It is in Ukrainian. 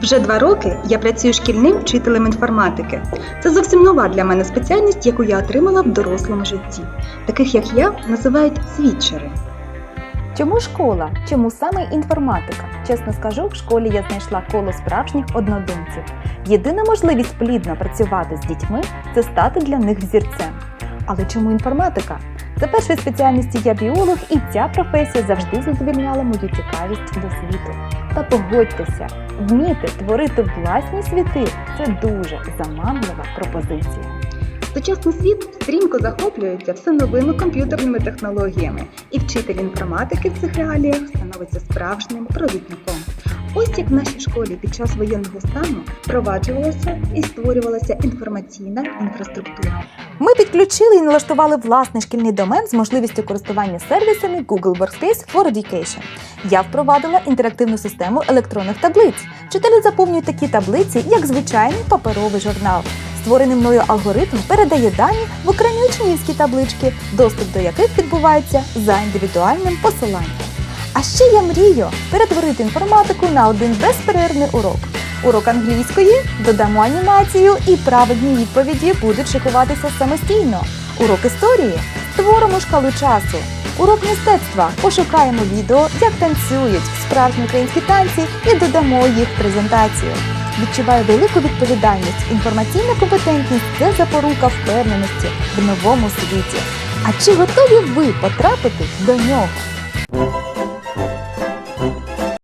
Вже два роки я працюю шкільним вчителем інформатики. Це зовсім нова для мене спеціальність, яку я отримала в дорослому житті. Таких як я називають свідчери. Чому школа? Чому саме інформатика? Чесно скажу, в школі я знайшла коло справжніх однодумців. Єдина можливість плідно працювати з дітьми це стати для них взірцем. Але чому інформатика? За першої спеціальності я біолог, і ця професія завжди задовільняла мою цікавість до світу. Та погодьтеся, вміти творити власні світи це дуже заманлива пропозиція. Сучасний світ стрімко захоплюється все новими комп'ютерними технологіями, і вчитель інформатики в цих реаліях становиться справжнім провідником. Ось як в нашій школі під час воєнного стану впроваджувалася і створювалася інформаційна інфраструктура. Ми підключили і налаштували власний шкільний домен з можливістю користування сервісами Google Workspace for Education. Я впровадила інтерактивну систему електронних таблиць. Вчителі заповнюють такі таблиці, як звичайний паперовий журнал. Створений мною алгоритм передає дані в окремі учнівські таблички, доступ до яких відбувається за індивідуальним посиланням. А ще я мрію перетворити інформатику на один безперервний урок. Урок англійської додамо анімацію і правильні відповіді будуть шикуватися самостійно. Урок історії створимо шкалу часу. Урок мистецтва пошукаємо відео, як танцюють справжні українські танці і додамо їх в презентацію. Відчуваю велику відповідальність. Інформаційна компетентність це запорука впевненості в новому світі. А чи готові ви потрапити до нього?